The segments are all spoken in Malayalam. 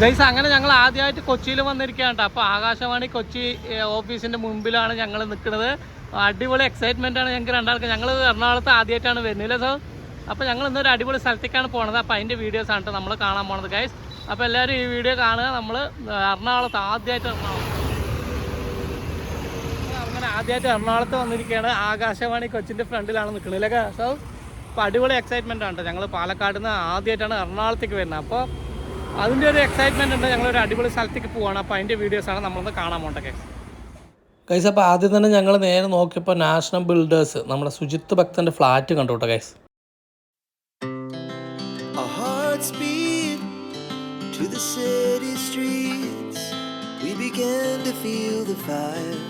ഗൈസ് അങ്ങനെ ഞങ്ങൾ ആദ്യമായിട്ട് കൊച്ചിയിൽ വന്നിരിക്കുകയാണ് കേട്ടോ. അപ്പോൾ ആകാശവാണി കൊച്ചി ഓഫീസിന്റെ മുമ്പിലാണ് ഞങ്ങൾ നിൽക്കുന്നത്. അടിപൊളി എക്സൈറ്റ്മെന്റ് ആണ് ഞങ്ങൾക്ക് രണ്ടാൾക്ക്. ഞങ്ങൾ എറണാകുളത്ത് ആദ്യമായിട്ടാണ് വരുന്നില്ല സോ അപ്പോൾ ഞങ്ങൾ ഇന്നൊരു അടിപൊളി സ്ഥലത്തേക്കാണ് പോണത്. അപ്പോൾ അതിന്റെ വീഡിയോസ് ആണ് നമ്മൾ കാണാൻ പോണത് ഗൈസ് അപ്പോൾ എല്ലാവരും ഈ വീഡിയോ കാണുക. നമ്മൾ എറണാകുളത്ത് ആദ്യമായിട്ട് എറണാകുളം. അങ്ങനെ ആദ്യമായിട്ട് എറണാകുളത്ത് വന്നിരിക്കുകയാണ്. ആകാശവാണി കൊച്ചിന്റെ ഫ്രണ്ടിലാണ് നിൽക്കുന്നത് അല്ലേ സോ അപ്പോൾ അടിപൊളി എക്സൈറ്റ്മെന്റ് ആണ് ഞങ്ങൾ പാലക്കാട് നിന്ന് ആദ്യമായിട്ടാണ് എറണാകുളത്തേക്ക് വരുന്നത്. അപ്പോൾ അതിന്റെ ഒരു എക്സൈറ്റ്മെന്റ് ഉണ്ട് ഞങ്ങൾ ഒരു അടിപൊളി സ്ഥലത്തേക്ക് പോവാണ് അപ്പോൾ അതിന്റെ വീഡിയോസാണ് നമ്മളൊന്ന് കാണാൻ പോണ്ടൊക്കെ ഗൈസ് അപ്പോൾ ആദ്യം തന്നെ ഞങ്ങൾ നേരെ നോക്കിയപ്പോൾ നാഷണൽ ബിൽഡേഴ്സ് നമ്മുടെ സുജിത്ത് ഭക്തന്റെ ഫ്ലാറ്റ് കണ്ടു കേട്ടോ guys beat to the city streets. We began to feel the fire.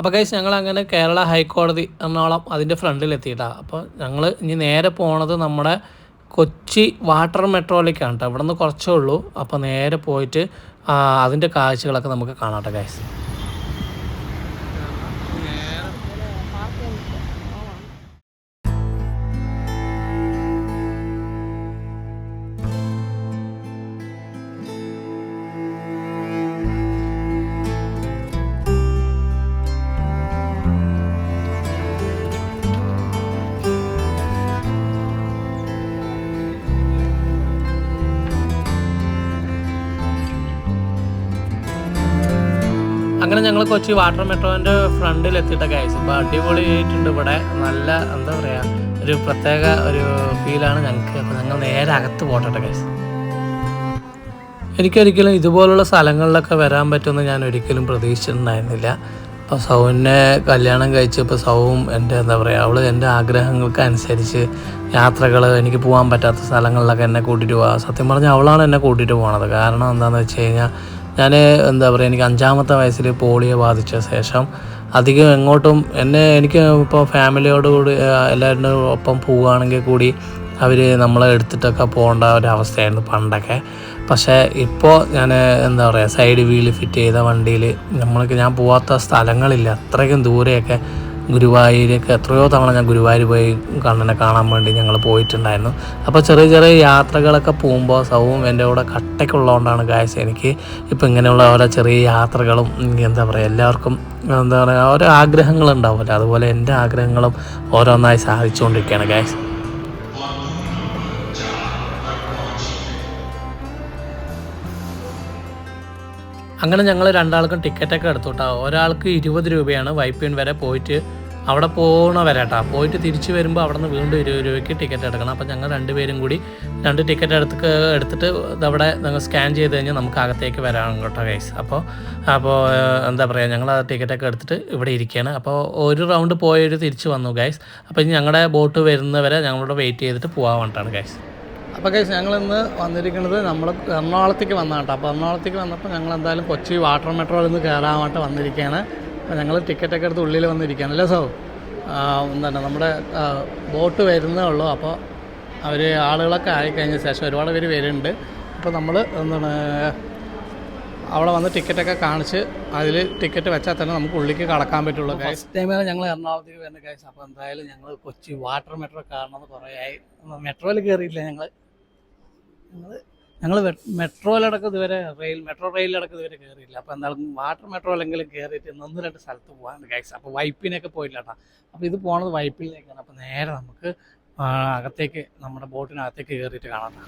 അപ്പോൾ കൈസ് ഞങ്ങൾ അങ്ങനെ കേരള ഹൈക്കോടതി എറണാകുളം അതിന്റെ ഫ്രണ്ടിലെത്തിയിട്ടാണ് അപ്പോൾ ഞങ്ങൾ ഇനി നേരെ പോണത് നമ്മുടെ കൊച്ചി വാട്ടർ മെട്രോയിലേക്കാണ് കേട്ടോ ഇവിടെ നിന്ന് കുറച്ചേ ഉള്ളൂ. അപ്പോൾ നേരെ പോയിട്ട് അതിന്റെ കാഴ്ചകളൊക്കെ നമുക്ക് കാണാം കേട്ടോ ഗൈസ് അങ്ങനെ ഞങ്ങൾ കൊച്ചി വാട്ടർ മെട്രോന്റെ ഫ്രണ്ടിൽ എത്തിയിട്ട കാഴ്ച ഇപ്പോൾ അടിപൊളിയായിട്ടുണ്ട് ഇവിടെ. നല്ല എന്താ പറയുക ഒരു പ്രത്യേക ഒരു ഫീലാണ് ഞങ്ങൾക്ക് അപ്പോൾ ഞങ്ങൾ നേരെ അകത്ത് പോട്ടെ കാഴ്ച എനിക്കൊരിക്കലും ഇതുപോലുള്ള സ്ഥലങ്ങളിലൊക്കെ വരാൻ പറ്റുമെന്ന് ഞാൻ ഒരിക്കലും പ്രതീക്ഷിച്ചിട്ടുണ്ടായിരുന്നില്ല. അപ്പോൾ സൗവിനെ കല്യാണം കഴിച്ചപ്പോൾ സൗവും എന്റെ എന്താ പറയുക അവൾ എന്റെ ആഗ്രഹങ്ങൾക്ക് അനുസരിച്ച് യാത്രകൾ എനിക്ക് പോകാൻ പറ്റാത്ത സ്ഥലങ്ങളിലൊക്കെ എന്നെ കൂട്ടിയിട്ട് പോവുക സത്യം പറഞ്ഞാൽ അവളാണ് എന്നെ കൂട്ടിയിട്ട് പോകണത് കാരണം എന്താണെന്ന് വെച്ച് കഴിഞ്ഞാൽ ഞാൻ എന്താ പറയുക എനിക്ക് അഞ്ചാമത്തെ വയസ്സിൽ പോളിയോ ബാധിച്ച ശേഷം അധികം എങ്ങോട്ടും എന്നെ എനിക്ക് ഇപ്പോൾ ഫാമിലിയോട് കൂടി എല്ലാവരുടെ ഒപ്പം പോവുകയാണെങ്കിൽ കൂടി അവർ നമ്മളെ എടുത്തിട്ടൊക്കെ പോകേണ്ട ഒരവസ്ഥയായിരുന്നു പണ്ടൊക്കെ. പക്ഷേ ഇപ്പോൾ ഞാൻ എന്താ പറയുക സൈഡ് വീൽ ഫിറ്റ് ചെയ്ത വണ്ടിയിൽ നമ്മൾക്ക് ഞാൻ പോവാത്ത സ്ഥലങ്ങളില്ല അത്രയ്ക്കും ദൂരെയൊക്കെ ഗുരുവായൂരൊക്കെ എത്രയോ തവണ ഞാൻ ഗുരുവായൂർ പോയി കണ്ണനെ കാണാൻ വേണ്ടി ഞങ്ങൾ പോയിട്ടുണ്ടായിരുന്നു. അപ്പോൾ ചെറിയ ചെറിയ യാത്രകളൊക്കെ പോകുമ്പോൾ സൗവും എന്റെ കൂടെ കട്ടയ്ക്കുള്ളതുകൊണ്ടാണ് ഗായസ് എനിക്ക് ഇപ്പം ഇങ്ങനെയുള്ള ഓരോ ചെറിയ യാത്രകളും എന്താ പറയുക എല്ലാവർക്കും എന്താ പറയുക ഓരോ ആഗ്രഹങ്ങളുണ്ടാവുമല്ലോ അതുപോലെ എന്റെ ആഗ്രഹങ്ങളും ഓരോന്നായി സാധിച്ചുകൊണ്ടിരിക്കുകയാണ് ഗായസ് അങ്ങനെ ഞങ്ങൾ രണ്ടാൾക്കും ടിക്കറ്റൊക്കെ എടുത്തു കേട്ടോ ഒരാൾക്ക് ഇരുപത് രൂപയാണ് വൈപ്പിൻ വരെ പോയിട്ട് അവിടെ പോകണ വരെ കേട്ടോ പോയിട്ട് തിരിച്ചു വരുമ്പോൾ അവിടെ നിന്ന് വീണ്ടും ഇരുപത് രൂപയ്ക്ക് ടിക്കറ്റ് എടുക്കണം. അപ്പോൾ ഞങ്ങൾ രണ്ടുപേരും കൂടി രണ്ട് ടിക്കറ്റ് എടുത്ത് എടുത്തിട്ട് അവിടെ ഞങ്ങൾ സ്കാൻ ചെയ്ത് കഴിഞ്ഞാൽ നമുക്ക് അകത്തേക്ക് വരാം കേട്ടോ ഗൈസ് അപ്പോൾ അപ്പോൾ എന്താ പറയുക ഞങ്ങൾ ആ ടിക്കറ്റൊക്കെ എടുത്തിട്ട് ഇവിടെ ഇരിക്കുകയാണ് അപ്പോൾ ഒരു റൗണ്ട് പോയൊരു തിരിച്ച് വന്നു ഗൈസ് അപ്പോൾ ഇനി ഞങ്ങളുടെ ബോട്ട് വരുന്നവരെ ഞങ്ങളോട് വെയിറ്റ് ചെയ്തിട്ട് പോകാൻ വേണ്ടിയിട്ടാണ് ഗൈസ് അപ്പോൾ ഗൈസ് ഞങ്ങൾ ഇന്ന് വന്നിരിക്കുന്നത് നമ്മൾ എറണാകുളത്തേക്ക് വന്നാട്ടോ. അപ്പോൾ എറണാകുളത്തേക്ക് വന്നപ്പോൾ ഞങ്ങൾ എന്തായാലും കൊച്ചി വാട്ടർ മെട്രോയിൽ നിന്ന് കയറാൻ വേണ്ടി വന്നിരിക്കുകയാണ് അപ്പോൾ ഞങ്ങൾ ടിക്കറ്റൊക്കെ എടുത്ത് ഉള്ളിൽ വന്നിരിക്കുകയാണ്. അല്ലേ സോ എന്താണ് നമ്മുടെ ബോട്ട് വരുന്നേ ഉള്ളൂ. അപ്പോൾ അവർ ആളുകളൊക്കെ ആയിക്കഴിഞ്ഞ ശേഷം ഒരുപാട് പേര് വരുന്നുണ്ട്. അപ്പോൾ നമ്മൾ എന്താണ് അവിടെ വന്ന് ടിക്കറ്റൊക്കെ കാണിച്ച് അതിൽ ടിക്കറ്റ് വെച്ചാൽ തന്നെ നമുക്ക് ഉള്ളിലേക്ക് കടക്കാൻ പറ്റുള്ളൂ ഫസ്റ്റ് ടൈമാണ് ഞങ്ങൾ എറണാകുളത്തേക്ക് വരുന്ന കാശ് അപ്പോൾ എന്തായാലും ഞങ്ങൾ കൊച്ചി വാട്ടർ മെട്രോ കാണണമെന്ന് കുറേ ആയി. മെട്രോയിൽ കയറിയില്ല ഞങ്ങൾ ഞങ്ങൾ ഞങ്ങൾ മെട്രോയിലടക്കം ഇതുവരെ റെയിൽ മെട്രോ റെയിലടക്കം ഇതുവരെ കയറിയില്ല അപ്പോൾ എന്തായാലും വാട്ടർ മെട്രോ അല്ലെങ്കിലും കയറിയിട്ട് ഒന്ന് രണ്ട് സ്ഥലത്ത് പോകാണ്ട് ഗൈസ് അപ്പോൾ വൈപ്പിനൊക്കെ പോയില്ല കേട്ടോ അപ്പോൾ ഇത് പോണത് വൈപ്പിലേക്കാണ്. അപ്പോൾ നേരെ നമുക്ക് അകത്തേക്ക് നമ്മുടെ ബോട്ടിനകത്തേക്ക് കയറിയിട്ട് കാണാം.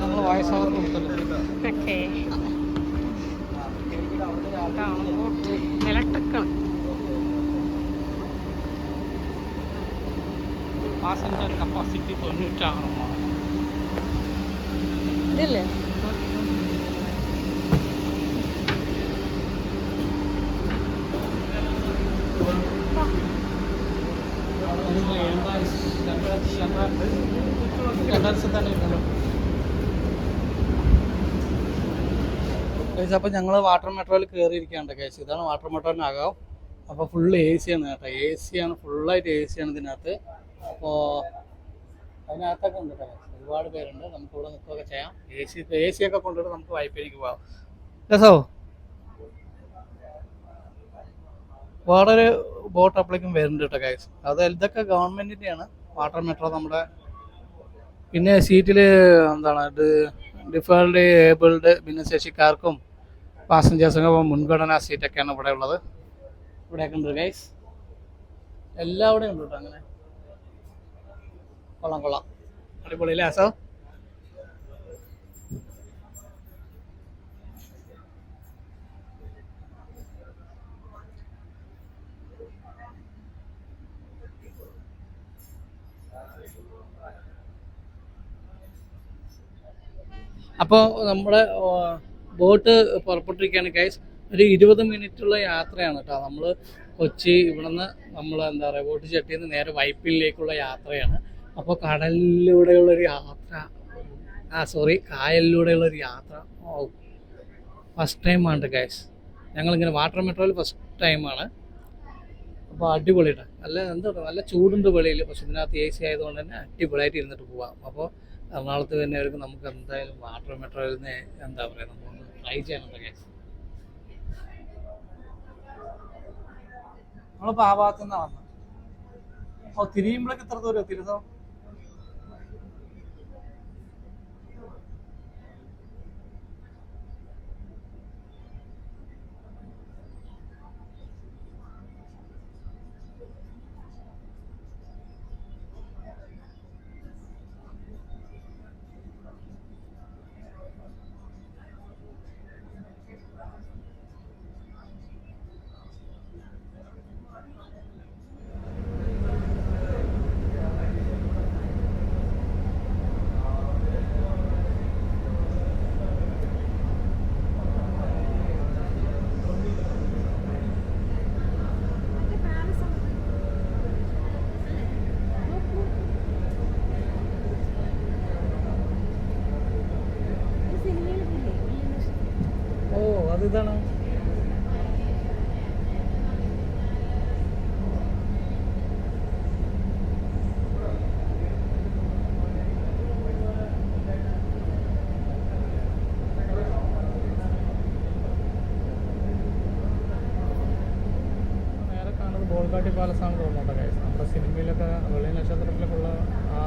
നമ്മൾ വോയിസ് ഓവർ ഓക്കെ. നിലട്ടക്കണം പാസഞ്ചർ കപ്പാസിറ്റി തൊണ്ണൂറ്റാറ് ഇതില്ലേ? ഗൈസ് അപ്പോൾ ഞങ്ങൾ വാട്ടർ മെട്രോയിൽ കയറിയിരിക്കുകയാണ് കേസ് ഇതാണ് വാട്ടർ മെട്രോനകം അപ്പോൾ ഫുൾ എ സി ആണ് കേട്ടോ. എ സി ആണ് ഫുള്ളായിട്ട് എ സി ആണ് ഇതിനകത്ത്. അപ്പോൾ അതിനകത്തൊക്കെ ഉണ്ട് കേട്ടോ. ഒരുപാട് പേരുണ്ട്. നമുക്ക് ഇവിടെ നിൽക്കുകയൊക്കെ ചെയ്യാം. എ സി എ സി ഒക്കെ കൊണ്ടുപോയി നമുക്ക് വായ്പയിലേക്ക് പോകാം രസോ വേറൊരു ബോട്ട് അപ്ലിക്കും വരുന്നുണ്ട് കേട്ടോ കേസ് അത് ഇതൊക്കെ ഗവൺമെന്റിന്റെയാണ് വാട്ടർ മെട്രോ നമ്മുടെ പിന്നെ സീറ്റിൽ എന്താണ്? ഡിഫേൾഡ് ഏബിൾഡ് ഭിന്നശേഷിക്കാർക്കും പാസഞ്ചേഴ്സിനും മുൻഗണനാ സീറ്റൊക്കെയാണ് ഇവിടെ ഉള്ളത്. ഇവിടെയൊക്കെ ഉണ്ട് ഗൈസ് എല്ലാവിടെയും ഉണ്ട് കേട്ടോ അങ്ങനെ. കൊള്ളാം കൊള്ളാം. അടിപൊളി അല്ലേ ആസോ അപ്പോൾ നമ്മുടെ ബോട്ട് പുറപ്പെട്ടിരിക്കുകയാണ് ഗൈസ് ഒരു ഇരുപത് മിനിറ്റുള്ള യാത്രയാണ് കേട്ടോ. നമ്മൾ കൊച്ചി ഇവിടുന്ന് നമ്മൾ എന്താ പറയുക ബോട്ട് ചട്ടിയിൽ നിന്ന് നേരെ വൈപ്പിലേക്കുള്ള യാത്രയാണ്. അപ്പോൾ കടലിലൂടെയുള്ളൊരു യാത്ര. ആ സോറി കായലിലൂടെയുള്ള ഒരു യാത്ര. ഓ ഫസ്റ്റ് ടൈമാണ് ഗൈസ് ഞങ്ങളിങ്ങനെ വാട്ടർ മെട്രോയിൽ ഫസ്റ്റ് ടൈമാണ് അപ്പോൾ അടിപൊളിയാണ് നല്ല എന്താ നല്ല ചൂടുണ്ട് വെളിയിൽ പക്ഷെ ഇതിനകത്ത് എ സി ആയതുകൊണ്ട് തന്നെ അടിപൊളിയായിട്ട് ഇരുന്നിട്ട് പോവാം. അപ്പോൾ എറണാകുളത്ത് തന്നെ ആയിരിക്കും നമുക്ക് എന്തായാലും വാട്ടർ മെട്രോയിൽ നിന്ന് എന്താ പറയുക നമ്മളൊന്ന് ട്രൈ ചെയ്യാനുണ്ട് കേസ് നമ്മളിപ്പോൾ ആ ഭാഗത്തു വന്നത് ഓ തിരിയുമ്പോഴേക്ക് എത്ര ദൂരം? തിരുസോ? അത് ഇതാണ് ബോൾഗാട്ടി. നമ്മുടെ സിനിമയിലൊക്കെ ആ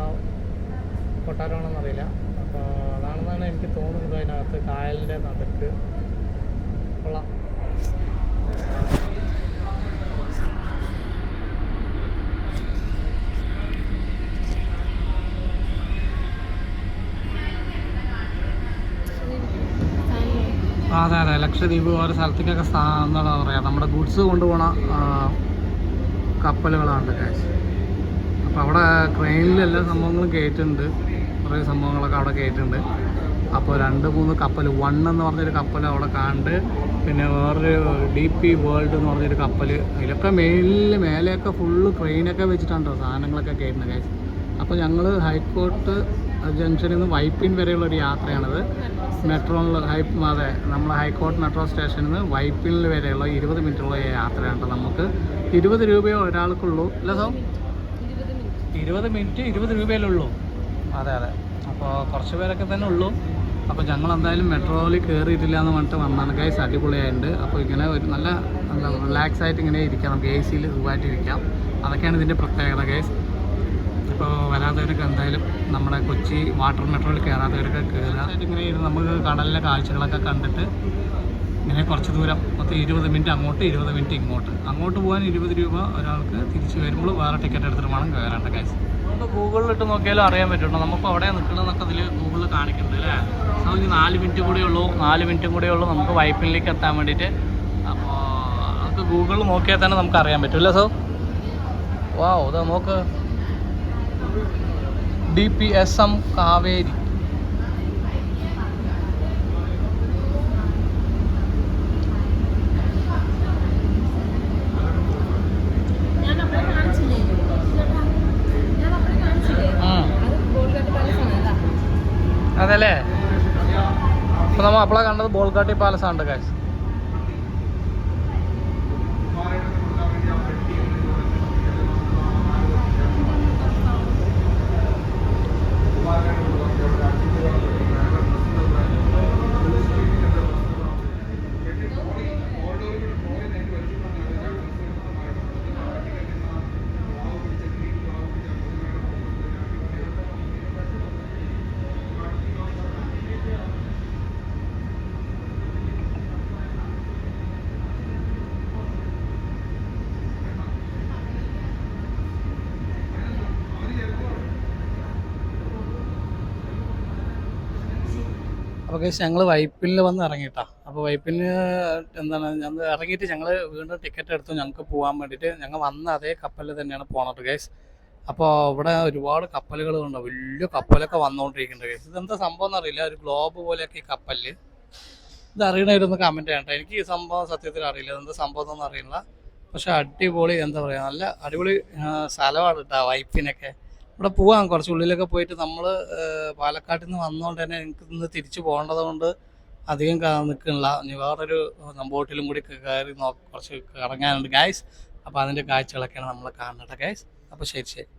കൊട്ടാരമാണെന്ന് അറിയില്ല. അപ്പോൾ അതാണെന്നാണ് എനിക്ക് തോന്നുന്നത് അതിനകത്ത് കായലിന്റെ നടുക്ക്. കൊള്ളാം അതെ അതെ. ലക്ഷദ്വീപ് ഓരോ സ്ഥലത്തേക്കൊക്കെ എന്താ പറയുക നമ്മുടെ ഗുഡ്സ് കൊണ്ടുപോണ കപ്പലുകളാണ് കാശ് അപ്പോൾ അവിടെ ക്രെയിനിൽ എല്ലാ സംഭവങ്ങളും കയറ്റുന്നുണ്ട് കുറേ സംഭവങ്ങളൊക്കെ അവിടെ കയറ്റുന്നുണ്ട് അപ്പോൾ രണ്ട് മൂന്ന് കപ്പൽ വൺ എന്ന് പറഞ്ഞൊരു കപ്പൽ അവിടെ കാണുന്നുണ്ട്. പിന്നെ വേറൊരു ഡി പി വേൾഡ് എന്ന് പറഞ്ഞൊരു കപ്പൽ അതിലൊക്കെ മേലിൽ മേലെയൊക്കെ ഫുള്ള് ക്രെയിനൊക്കെ വെച്ചിട്ടാണ് സാധനങ്ങളൊക്കെ കയറ്റുന്നത് കാശ് അപ്പോൾ ഞങ്ങൾ ഹൈക്കോട്ട് ജംഗ്ഷനിൽ നിന്ന് വൈപ്പിൻ വരെയുള്ള ഒരു യാത്രയാണത്. മെട്രോയിൽ ഹൈ അതെ നമ്മൾ ഹൈക്കോട്ട് മെട്രോ സ്റ്റേഷനിൽ നിന്ന് വൈപ്പിനിൽ വരെയുള്ള ഇരുപത് മിനിറ്റുള്ള യാത്രയാണ് കേട്ടോ നമുക്ക്. ഇരുപത് രൂപയോ ഒരാൾക്കുള്ളൂ. അല്ല സോ? ഇരുപത് മിനിറ്റ് ഇരുപത് രൂപയല്ലേ ഉള്ളൂ. അതെ അതെ. അപ്പോൾ കുറച്ച് പേരൊക്കെ തന്നെ ഉള്ളൂ. അപ്പോൾ ഞങ്ങൾ എന്തായാലും മെട്രോയിൽ കയറിയിട്ടില്ല എന്ന് പറഞ്ഞിട്ട് വന്നാണ്. ഗൈസ് അടിപൊളിയായിട്ടുണ്ട്. അപ്പോൾ ഇങ്ങനെ ഒരു നല്ല നല്ല റിലാക്സ് ആയിട്ട് ഇങ്ങനെ ഇരിക്കാം. നമുക്ക് എ സിയിൽ സുഖമായിട്ട് ഇരിക്കാം അതൊക്കെയാണ് ഇതിന്റെ പ്രത്യേകത ഗൈസ് ഇപ്പോൾ വരാത്തവരൊക്കെ എന്തായാലും നമ്മുടെ കൊച്ചി വാട്ടർ മെട്രോയിൽ കയറാത്തവരൊക്കെ കയറുക ഇങ്ങനെ ഇരുന്ന് നമുക്ക് കടലിലെ കാഴ്ചകളൊക്കെ കണ്ടിട്ട് ഇങ്ങനെ കുറച്ച് ദൂരം മൊത്തം ഇരുപത് മിനിറ്റ് അങ്ങോട്ട് ഇരുപത് മിനിറ്റ് ഇങ്ങോട്ട്. അങ്ങോട്ട് പോകാൻ ഇരുപത് രൂപ ഒരാൾക്ക് തിരിച്ച് വരുമ്പോൾ വേറെ ടിക്കറ്റ് എടുത്തിട്ട് വേണം കയറേണ്ട കാശ് നമുക്ക് ഗൂഗിളിൽ ഇട്ട് നോക്കിയാലും അറിയാൻ പറ്റുള്ളൂ നമുക്ക് അവിടെ നിൽക്കണമെന്നൊക്കെ ഇതിൽ ഗൂഗിളിൽ കാണിക്കുന്നുണ്ട് അല്ലേ? ഇനി നാല് മിനിറ്റ് കൂടെ ഉള്ളൂ. നാല് മിനിറ്റും കൂടെ ഉള്ളൂ. നമുക്ക് വൈപ്പിനിലേക്ക് എത്താൻ വേണ്ടിയിട്ട്. അപ്പോൾ നമുക്ക് ഗൂഗിളിൽ നോക്കിയാൽ തന്നെ നമുക്ക് അറിയാൻ പറ്റില്ല സോ? വാ ഇതാ നോക്ക്. D P S M Kaveri ഞാൻ നമ്മളെ കാണിച്ചില്ലേ ചേട്ടാ ഞാൻ നമ്മളെ കാണിച്ചില്ലേ ഉം. അത് ഗോൾഗട്ട് പാലസ് ആണ് അതാ അതല്ലേ അപ്പോൾ നമ്മൾ അപ്പോഴാണ് കണ്ടത് ബോൾഗാട്ടി പാലസ് ആണ് കാശ് അപ്പോൾ കേസ് ഞങ്ങൾ വൈപ്പിനിൽ വന്ന് ഇറങ്ങിയിട്ടാ അപ്പോൾ വൈപ്പിന് എന്താണ് ഞങ്ങൾ ഇറങ്ങിയിട്ട് ഞങ്ങൾ വീണ്ടും ടിക്കറ്റ് എടുത്തു. ഞങ്ങൾക്ക് പോകാൻ വേണ്ടിയിട്ട് ഞങ്ങൾ വന്ന അതേ കപ്പലിൽ തന്നെയാണ് പോണത് കേസ് അപ്പോൾ ഇവിടെ ഒരുപാട് കപ്പലുകൾ ഉണ്ട് വലിയ കപ്പലൊക്കെ വന്നുകൊണ്ടിരിക്കുന്നുണ്ട് കേസ് ഇതെന്താ സംഭവം എന്നറിയില്ല. ഒരു ഗ്ലോബ് പോലെയൊക്കെ ഈ കപ്പലിൽ ഇത് അറിയണമായിരുന്നു കമന്റ് ചെയ്യണ്ട എനിക്ക് ഈ സംഭവം സത്യത്തിൽ അറിയില്ല. എന്താ സംഭവം എന്നൊന്നും അറിയില്ല. പക്ഷെ അടിപൊളി എന്താ പറയുക നല്ല അടിപൊളി സ്ഥലമാണ് കേട്ടോ വൈപ്പിനൊക്കെ. ഇവിടെ പോവാം. കുറച്ച് ഉള്ളിലൊക്കെ പോയിട്ട് നമ്മൾ പാലക്കാട്ടിൽ നിന്ന് വന്നുകൊണ്ട് തന്നെ എനിക്ക് ഇന്ന് തിരിച്ചു പോകേണ്ടത് കൊണ്ട് അധികം നിൽക്കണില്ല ഇനി വേറൊരു ബോട്ടിലും കൂടി കയറി നോ കുറച്ച് കറങ്ങാനുണ്ട്. ഗായ്സ് അപ്പോൾ അതിന്റെ കാഴ്ചകളൊക്കെയാണ് നമ്മൾ കാണുന്നത്. ഗായ്സ് അപ്പോൾ ശരി ശരി.